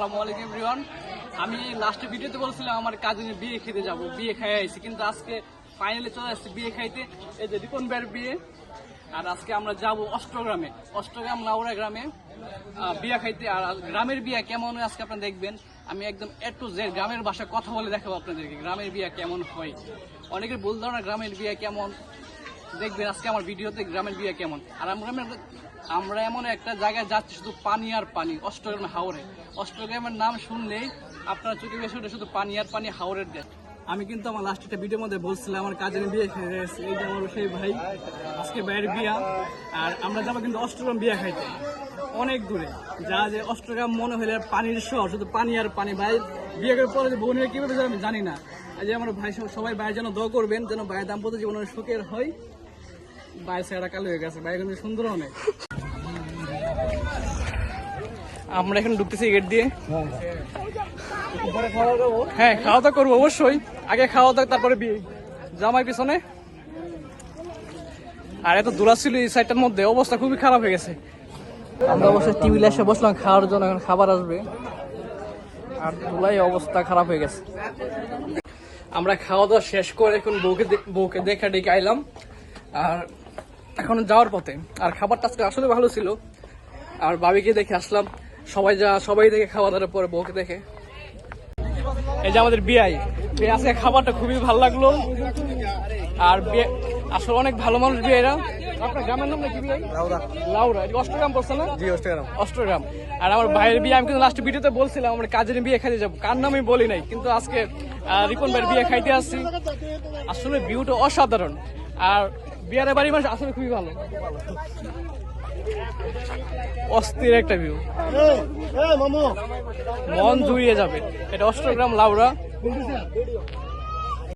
আসসালামু আলাইকুম এভরিওয়ান আমি লাস্টে ভিডিওতে বলছিলাম আমার কাজিনের বিয়ে খেতে যাব, বিয়ে খাই আইছি, কিন্তু আজকে ফাইনালি চলে আসছি বিয়ে খাইতে। এই যে রিপন ভাইয়ের বিয়ে, আর আজকে আমরা যাব অষ্টগ্রামে। অষ্টগ্রাম লাউড়া গ্রামে বিয়ে খাইতে। আর গ্রামের বিয়ে কেমন হয় আজকে আপনারা দেখবেন। আমি একদম এ টু জেড গ্রামের ভাষায় কথা বলে দেখাবো আপনাদেরকে, গ্রামের বিয়ে কেমন হয়। অনেকের বল ধারণা, গ্রামের বিয়ে কেমন? দেখবেন আজকে আমার ভিডিওতে গ্রামের বিয়ে কেমন। আর আমরা আমরা- এমন একটা জায়গায় যাচ্ছি শুধু পানি আর পানি, অষ্টগ্রাম হাওড়ে অষ্টগ্রামের নাম শুনলেই আপনার চোখে বেশি শুধু পানি আর পানি হাওড়ের দেশ। আমি কিন্তু আমার লাস্ট একটা ভিডিওর মধ্যে বলছিলাম, আমার কাজের বিয়ে এই যে আমার সেই ভাই, আজকে ভাইয়ের বিয়া। আর আমরা যাব কিন্তু অষ্টগ্রাম বিয়ে খাইতে। অনেক দূরে। যা যে অষ্টগ্রাম মনে হলে পানির শহর, শুধু পানি আর পানি। ভাই, বিয়ে করার পরে বোনের কীভাবে আমি জানি না। যে আমার ভাই সবাই ভাইয়ের জন্য দোয়া করবেন, যেন ভাইয়ের দাম্পত্য জীবন অনেক সুখের হয়। সেটা কালো হয়ে গেছে। কিন্তু সুন্দর অনেক। আমরা এখন ঢুকতেছি গেট দিয়ে। হ্যাঁ। খাওয়া দাওয়া করব? অবশ্যই। আগে খাওয়া দাওয়া তারপরে বিয়ে জামাই পিছনে। আর এত দূরা ছিল এই সাইডটার মধ্যে অবস্থা খুবই খারাপ হয়ে গেছে। আমরা অবশ্যই টিভিলে এসে বসলাম খাওয়ার জন্য এখন খাবার আসবে। আর ধুলাই অবস্থা খারাপ হয়ে গেছে। আমরা খাওয়া দাওয়া শেষ করে এখন বউকে বউকে দেখা ডেকে আইলাম। আর এখন যাওয়ার পথে। আর খাবারটা আজকে আসলে ভালো ছিল। আর বাবিকে দেখে আসলাম। সবাই যা সবাই দেখে খাওয়া দাওয়ার পরে বউকে দেখে। এই যে আমাদের বিয়াই আজকে খাবারটা খুবই ভালো লাগল। আর বিয়ে- আসলে অনেক ভালো মানুষ বিয়েরা আপনার গ্রামের নাম নাকি বিয়াই লাউরা। লাউরা। এটা অষ্টগ্রাম পড়ছে না? জি অষ্টগ্রাম। অষ্টগ্রাম। আর আমার ভাইয়ের বিয়ে আমি কিন্তু লাস্ট ভিডিওতে বলছিলাম আমার কাজের বিয়ে খাইতে যাব। কার নাম বলি নাই কিন্তু আজকে আহ, রিপন ভাইয়ের বিয়ে খাইতে আসছি। আসলে ভিউটা অসাধারণ। আর বিয়ারের বাড়ি মানুষ আসলে খুবই ভালো। অস্থির একটা ভিউ মন জুড়িয়ে যাবে। এটা অষ্টগ্রাম, লাউরা।